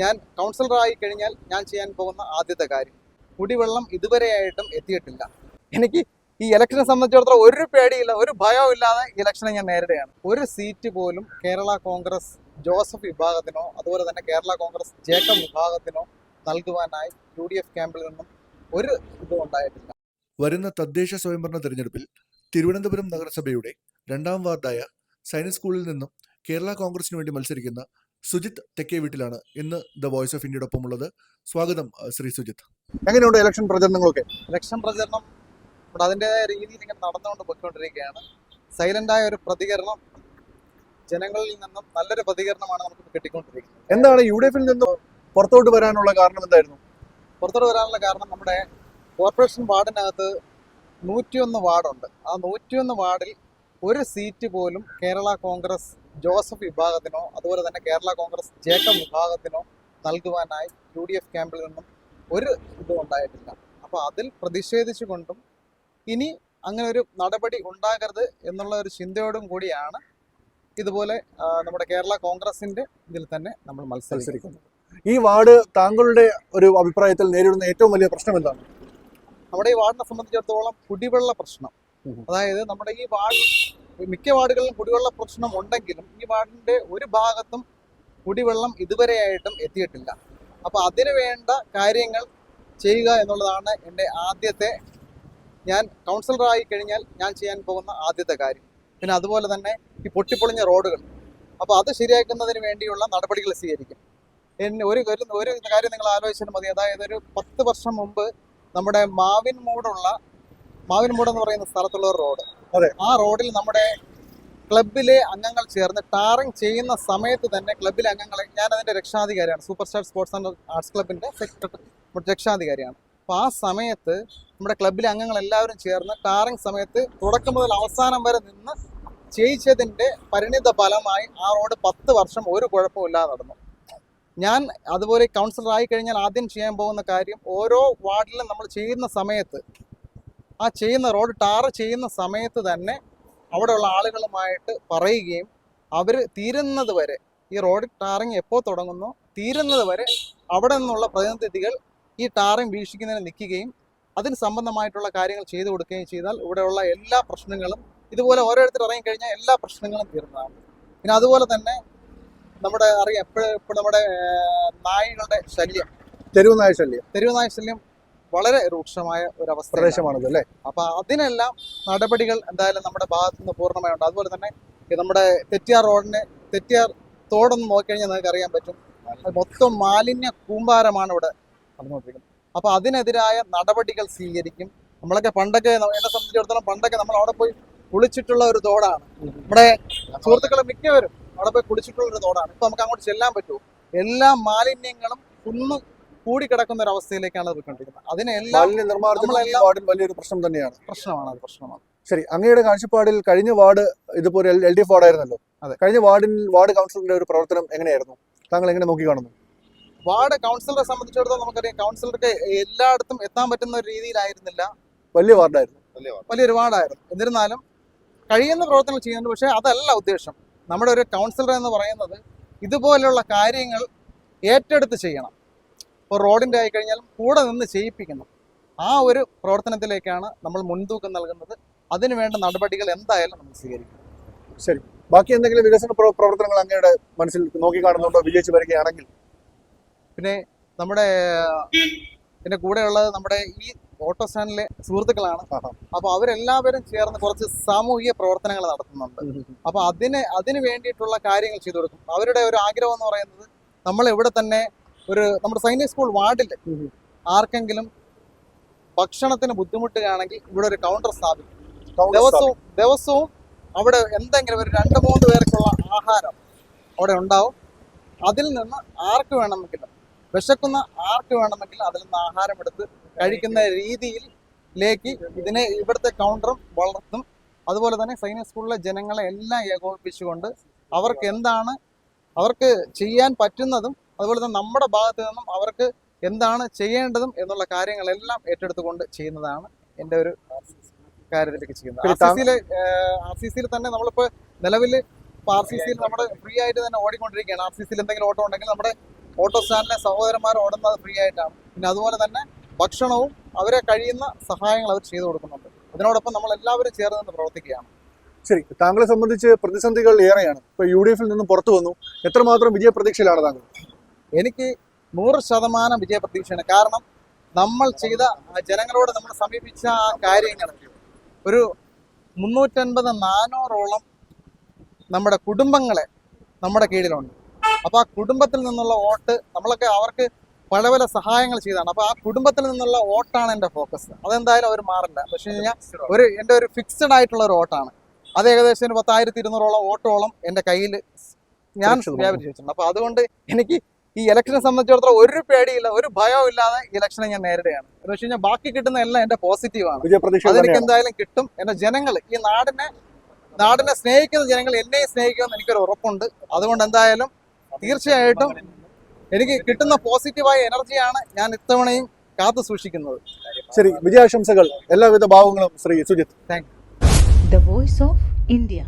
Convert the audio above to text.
ഞാൻ കൗൺസിലറായി കഴിഞ്ഞാൽ ഞാൻ ചെയ്യാൻ പോകുന്ന ആദ്യത്തെ കാര്യം കുടിവെള്ളം ഇതുവരെയായിട്ടും എത്തിയിട്ടില്ല. എനിക്ക് ഈ ഇലക്ഷനെ സംബന്ധിച്ചിടത്തോളം ഒരു പേടിയില്ല ഒരു ഭയവും ഇല്ലാതെ ഇലക്ഷനെ ഞാൻ നേരിടുകയാണ്. ഒരു സീറ്റ് പോലും കേരള കോൺഗ്രസ് ജോസഫ് വിഭാഗത്തിനോ അതുപോലെ തന്നെ കേരള കോൺഗ്രസ് ജേക്കബ് വിഭാഗത്തിനോ നൽകുവാനായി യു ഡി എഫ് ക്യാമ്പിൽ നിന്നും ഒരു ഇതും ഉണ്ടായിട്ടില്ല. വരുന്ന തദ്ദേശ സ്വയംഭരണ തെരഞ്ഞെടുപ്പിൽ തിരുവനന്തപുരം നഗരസഭയുടെ രണ്ടാം വാർഡായ സൈനിക് സ്കൂളിൽ നിന്നും കേരള കോൺഗ്രസിന് വേണ്ടി മത്സരിക്കുന്ന സുജിത് തെക്കേ വീട്ടിലാണ്. ഇന്ന് ദ വോയിസ് ഓഫ് ഇന്ത്യയോടൊപ്പം ഉള്ളത്. സ്വാഗതം ശ്രീ സുജിത്. എങ്ങനെയുണ്ട് ഇലക്ഷൻ പ്രചരണങ്ങളൊക്കെ? ഇലക്ഷൻ പ്രചരണം ഇവിടെ അതിന്റെതായ രീതിയിൽ ഇങ്ങനെ നടന്നുകൊണ്ട് പോയിക്കൊണ്ടിരിക്കുകയാണ്. സൈലന്റായ ഒരു പ്രതികരണം ജനങ്ങളിൽ നിന്നും നല്ലൊരു പ്രതികരണമാണ് നമുക്ക് കിട്ടിക്കൊണ്ടിരിക്കുന്നത്. എന്താണ് യു ഡി എഫിൽ നിന്ന് പുറത്തോട്ട് വരാനുള്ള കാരണം എന്തായിരുന്നു? പുറത്തോട്ട് വരാനുള്ള കാരണം നമ്മുടെ കോർപ്പറേഷൻ വാർഡിനകത്ത് നൂറ്റിയൊന്ന് വാർഡുണ്ട്. ആ നൂറ്റിയൊന്ന് വാർഡിൽ ഒരു സീറ്റ് പോലും കേരള കോൺഗ്രസ് ജോസഫ് വിഭാഗത്തിനോ അതുപോലെ തന്നെ കേരള കോൺഗ്രസ് ജേക്കബ് വിഭാഗത്തിനോ നൽകുവാനായി യു ഡി എഫ് ക്യാമ്പിൽ നിന്നും ഒരു ഇതും ഉണ്ടായിട്ടില്ല. അപ്പോൾ അതിൽ പ്രതിഷേധിച്ചുകൊണ്ടും ഇനി അങ്ങനെ ഒരു നടപടി ഉണ്ടാകരുത് എന്നുള്ള ഒരു ചിന്തയോടും കൂടിയാണ് ഇതുപോലെ നമ്മുടെ കേരള കോൺഗ്രസിന്റെ ഇതിൽ തന്നെ നമ്മൾ മത്സരിക്കുന്നത്. ഈ വാർഡ് താങ്കളുടെ ഒരു അഭിപ്രായത്തിൽ നേരിടുന്ന ഏറ്റവും വലിയ പ്രശ്നം എന്താണ്? നമ്മുടെ ഈ വാർഡിനെ സംബന്ധിച്ചിടത്തോളം കുടിവെള്ള പ്രശ്നം. അതായത് നമ്മുടെ ഈ വാർഡ് മിക്ക വാർഡുകളിലും കുടിവെള്ള പ്രശ്നം ഉണ്ടെങ്കിലും ഈ വാർഡിന്റെ ഒരു ഭാഗത്തും കുടിവെള്ളം ഇതുവരെയായിട്ടും എത്തിയിട്ടില്ല. അപ്പോൾ അതിനു വേണ്ട കാര്യങ്ങൾ ചെയ്യുക എന്നുള്ളതാണ് എന്റെ ആദ്യത്തെ ഞാൻ കൗൺസിലറായി കഴിഞ്ഞാൽ ഞാൻ ചെയ്യാൻ പോകുന്ന ആദ്യത്തെ കാര്യം. പിന്നെ അതുപോലെ തന്നെ ഈ പൊട്ടിപ്പൊളിഞ്ഞ റോഡുകൾ. അപ്പോൾ അത് ശരിയാക്കുന്നതിന് വേണ്ടിയുള്ള നടപടികൾ സ്വീകരിക്കും. എന്നെ ഒരു ഒരു കാര്യം നിങ്ങൾ ആലോചിച്ചാൽ മതി. അതായത് ഒരു പത്ത് വർഷം മുമ്പ് നമ്മുടെ മാവിൻ മൂടുള്ള മാവിൻ എന്ന് പറയുന്ന സ്ഥലത്തുള്ള ഒരു റോഡ്. ആ റോഡിൽ നമ്മുടെ ക്ലബിലെ അംഗങ്ങൾ ചേർന്ന് ടാറിങ് ചെയ്യുന്ന സമയത്ത് തന്നെ ക്ലബിലെ അംഗങ്ങളെ ഞാൻ അതിന്റെ രക്ഷാധികാരിയാണ്. Super star sports and arts ക്ലബിന്റെ സെക്രട്ടറി രക്ഷാധികാരിയാണ്. അപ്പൊ ആ സമയത്ത് നമ്മുടെ ക്ലബിലെ അംഗങ്ങൾ എല്ലാവരും ചേർന്ന് ടാറിങ് സമയത്ത് തുടക്കം മുതൽ അവസാനം വരെ നിന്ന് ചെയ്യിച്ചതിന്റെ പരിണിത ഫലമായി ആ റോഡ് പത്ത് വർഷം ഒരു കുഴപ്പമില്ലാതെ നടന്നു. ഞാൻ അതുപോലെ കൗൺസിലർ ആയി കഴിഞ്ഞാൽ ആദ്യം ചെയ്യാൻ പോകുന്ന കാര്യം ഓരോ വാർഡിലും നമ്മൾ ചെയ്യുന്ന സമയത്ത് ആ ചെയ്യുന്ന റോഡ് ടാർ ചെയ്യുന്ന സമയത്ത് തന്നെ അവിടെയുള്ള ആളുകളുമായിട്ട് പറയുകയും അവർ തീരുന്നത് വരെ ഈ റോഡ് ടാറിങ് എപ്പോൾ തുടങ്ങുന്നു തീരുന്നത് വരെ അവിടെ നിന്നുള്ള പ്രതിനിധികൾ ഈ ടാറിങ് വീക്ഷിക്കുന്നതിന് നിൽക്കുകയും അതിന് സംബന്ധമായിട്ടുള്ള കാര്യങ്ങൾ ചെയ്തു കൊടുക്കുകയും ചെയ്താൽ ഇവിടെയുള്ള എല്ലാ പ്രശ്നങ്ങളും ഇതുപോലെ ഓരോരുത്തർ ഇറങ്ങിക്കഴിഞ്ഞാൽ എല്ലാ പ്രശ്നങ്ങളും തീർന്നതാണ്. പിന്നെ അതുപോലെ തന്നെ നമ്മുടെ അറിയാം എപ്പോഴും ഇപ്പോൾ നമ്മുടെ നായികളുടെ ശല്യം. തെരുവ് നായ ശല്യം. തെരുവ് നായ ശല്യം വളരെ രൂക്ഷമായ ഒരു അവസ്ഥ പ്രദേശമാണത് അല്ലേ? അപ്പൊ അതിനെല്ലാം നടപടികൾ എന്തായാലും നമ്മുടെ ഭാഗത്തു നിന്ന് പൂർണമായുണ്ട്. അതുപോലെ തന്നെ നമ്മുടെ തെറ്റിയാർ റോഡിന് തെറ്റിയാർ തോടൊന്ന് നോക്കിക്കഴിഞ്ഞാൽ നിങ്ങൾക്ക് അറിയാൻ പറ്റും. മൊത്തം മാലിന്യ കൂമ്പാരമാണ് ഇവിടെ നടന്നുകൊണ്ടിരിക്കുന്നത്. അപ്പൊ അതിനെതിരായ നടപടികൾ സ്വീകരിക്കും. നമ്മളൊക്കെ പണ്ടൊക്കെ എന്നെ സംബന്ധിച്ചിടത്തോളം പണ്ടൊക്കെ നമ്മൾ അവിടെ പോയി കുളിച്ചിട്ടുള്ള ഒരു തോടാണ്. നമ്മുടെ സുഹൃത്തുക്കളെ മിക്കവരും അവിടെ പോയി കുളിച്ചിട്ടുള്ള ഒരു തോടാണ്. ഇപ്പൊ നമുക്ക് അങ്ങോട്ട് ചെല്ലാൻ പറ്റുമോ? എല്ലാ മാലിന്യങ്ങളും കുന്നു കൂടിക്കിടക്കുന്ന ഒരു അവസ്ഥയിലേക്കാണ് അത് പോയിക്കൊണ്ടിരിക്കുന്നത് അതിനെല്ലാം വലിയൊരു പ്രശ്നം തന്നെയാണ്. പ്രശ്നമാണ് അത് പ്രശ്നമാണ്. ശരി അങ്ങയുടെ കാഴ്ചപ്പാടിൽ കഴിഞ്ഞ വാർഡ് ഇതുപോലെ എൽ ഡി എഫ് വാർഡായിരുന്നല്ലോ. അതെ. കഴിഞ്ഞ വാർഡിൽ വാർഡ് കൗൺസിലറിന്റെ ഒരു പ്രവർത്തനം എങ്ങനെയായിരുന്നു? താങ്കൾ എങ്ങനെ നോക്കി കാണുന്നു? വാർഡ് കൗൺസിലറെ സംബന്ധിച്ചിടത്തോളം നമുക്കറിയാം കൗൺസിലർക്ക് എല്ലായിടത്തും എത്താൻ പറ്റുന്ന ഒരു രീതിയിലായിരുന്നില്ല. വലിയ വാർഡായിരുന്നു. വലിയൊരു വാർഡായിരുന്നു. എന്നിരുന്നാലും കഴിയുന്ന പ്രവർത്തനങ്ങൾ ചെയ്യുന്നുണ്ട് പക്ഷേ അതല്ല ഉദ്ദേശം. നമ്മുടെ ഒരു കൗൺസിലർ എന്ന് പറയുന്നത് ഇതുപോലെയുള്ള കാര്യങ്ങൾ ഏറ്റെടുത്ത് ചെയ്യണം. ഇപ്പോൾ റോഡിന്റെ ആയി കഴിഞ്ഞാലും കൂടെ നിന്ന് ചെയ്യിപ്പിക്കണം ആ ഒരു പ്രവർത്തനത്തിലേക്കാണ് നമ്മൾ മുൻതൂക്കം നൽകുന്നത്. അതിനുവേണ്ട നടപടികൾ എന്തായാലും നമ്മൾ സ്വീകരിക്കും ശരി. ബാക്കി എന്തെങ്കിലും വികസന പ്രവർത്തനങ്ങൾ അങ്ങയുടെ മനസ്സിൽ നോക്കി കാണുന്നുണ്ടോ വിജയിച്ചു വരികയാണെങ്കിൽ? പിന്നെ നമ്മുടെ പിന്നെ കൂടെയുള്ളത് നമ്മുടെ ഈ ഓട്ടോ സ്റ്റാൻഡിലെ സുഹൃത്തുക്കളാണ്. അപ്പൊ അവരെല്ലാവരും ചേർന്ന് കുറച്ച് സാമൂഹിക പ്രവർത്തനങ്ങൾ നടത്തുന്നുണ്ട്. അപ്പൊ അതിന് അതിന് വേണ്ടിയിട്ടുള്ള കാര്യങ്ങൾ ചെയ്തു കൊടുക്കും. അവരുടെ ഒരു ആഗ്രഹം എന്ന് പറയുന്നത് നമ്മൾ ഇവിടെ തന്നെ ഒരു നമ്മുടെ സൈനിക സ്കൂൾ വാർഡിൽ ആർക്കെങ്കിലും ഭക്ഷണത്തിന് ബുദ്ധിമുട്ടുകയാണെങ്കിൽ ഇവിടെ ഒരു കൗണ്ടർ സ്ഥാപിക്കും. ദിവസവും ദിവസവും അവിടെ എന്തെങ്കിലും ഒരു രണ്ട് മൂന്ന് പേർക്കുള്ള ആഹാരം അവിടെ ഉണ്ടാവും. അതിൽ നിന്ന് ആർക്ക് വേണമെങ്കിലും വിശക്കുന്ന ആർക്ക് വേണമെങ്കിലും അതിൽ നിന്ന് ആഹാരം എടുത്ത് കഴിക്കുന്ന രീതിയിലേക്ക് ഇതിനെ ഇവിടുത്തെ കൗണ്ടറും വളർത്തും. അതുപോലെ തന്നെ സൈനിക സ്കൂളിലെ ജനങ്ങളെ എല്ലാം ഏകോപിപ്പിച്ചുകൊണ്ട് അവർക്ക് എന്താണ് അവർക്ക് ചെയ്യാൻ പറ്റുന്നതും അതുപോലെ തന്നെ നമ്മുടെ ഭാഗത്ത് നിന്നും അവർക്ക് എന്താണ് ചെയ്യേണ്ടതും എന്നുള്ള കാര്യങ്ങളെല്ലാം ഏറ്റെടുത്തുകൊണ്ട് ചെയ്യുന്നതാണ് എന്റെ ഒരു കാര്യത്തിലേക്ക് ചെയ്യുന്നത്. ആർ സി സിയിലെ ആർ സി സിയിൽ തന്നെ നമ്മളിപ്പോൾ നിലവിൽ ആർ സി സിയിൽ നമ്മുടെ ഫ്രീ ആയിട്ട് തന്നെ ഓടിക്കൊണ്ടിരിക്കുകയാണ്. ആർ സി സിയിൽ എന്തെങ്കിലും ഓട്ടോ ഉണ്ടെങ്കിൽ നമ്മുടെ ഓട്ടോ സ്റ്റാൻഡിലെ സഹോദരന്മാർ ഓടുന്നത് ഫ്രീ ആയിട്ടാണ് പിന്നെ അതുപോലെ തന്നെ ഭക്ഷണവും അവരെ കഴിയുന്ന സഹായങ്ങൾ അവർ ചെയ്തു കൊടുക്കുന്നുണ്ട്. അതിനോടൊപ്പം നമ്മൾ എല്ലാവരും ചേർന്ന് നിന്ന് പ്രവർത്തിക്കുകയാണ്. ശരി താങ്കളെ സംബന്ധിച്ച് പ്രതിസന്ധികൾ ഏറെയാണ്. ഇപ്പൊ യു ഡി എഫിൽ നിന്നും പുറത്തു വന്നു. എത്രമാത്രം വിജയപ്രതീക്ഷയിലാണ് താങ്കൾ? എനിക്ക് നൂറ് ശതമാനം വിജയപ്രതീക്ഷയാണ്. കാരണം നമ്മൾ ചെയ്ത ജനങ്ങളോട് നമ്മൾ സമീപിച്ച ആ കാര്യങ്ങൾ ഒരു മുന്നൂറ്റൻപത് നാനൂറോളം നമ്മുടെ കുടുംബങ്ങളെ നമ്മുടെ കീഴിലുണ്ട്. അപ്പോൾ ആ കുടുംബത്തിൽ നിന്നുള്ള വോട്ട് നമ്മളൊക്കെ അവർക്ക് പല പല സഹായങ്ങൾ ചെയ്താണ്. അപ്പോൾ ആ കുടുംബത്തിൽ നിന്നുള്ള വോട്ടാണ് എന്റെ ഫോക്കസ്. അതെന്തായാലും അവർ മാറില്ല പക്ഷേ കഴിഞ്ഞാൽ ഒരു എന്റെ ഒരു ഫിക്സഡ് ആയിട്ടുള്ള ഒരു വോട്ടാണ്. അത് ഏകദേശം ഒരു പത്തായിരത്തി ഇരുന്നൂറോളം വോട്ടോളം എന്റെ കയ്യിൽ ഞാൻ സുരക്ഷിതമാണ്. വ്യാപരിച്ച് വെച്ചിട്ടുണ്ട്. അപ്പോൾ അതുകൊണ്ട് എനിക്ക് ഈ ഇലക്ഷനെ സംബന്ധിച്ചിടത്തോളം ഒരു പേടിയില്ല ഒരു ഭയവും ഇല്ലാതെ ഇലക്ഷനെ ഞാൻ നേരിടുകയാണ്. എന്ന് വെച്ച് കഴിഞ്ഞാൽ ബാക്കി കിട്ടുന്ന എല്ലാം എന്റെ പോസിറ്റീവാണ് അതെനിക്ക് എന്തായാലും കിട്ടും. എന്റെ ജനങ്ങൾ ഈ നാടിനെ നാടിനെ സ്നേഹിക്കുന്ന ജനങ്ങൾ എന്നെയും സ്നേഹിക്കുമെന്ന് എനിക്കൊരു ഉറപ്പുണ്ട്. അതുകൊണ്ട് എന്തായാലും തീർച്ചയായിട്ടും എനിക്ക് കിട്ടുന്ന പോസിറ്റീവായ എനർജിയാണ് ഞാൻ ഇത്തവണയും കാത്തു സൂക്ഷിക്കുന്നത്. ശരി വിജയാശംസകൾ. എല്ലാവിധ ഭാവങ്ങളും Shri Sujith thank the voice of India.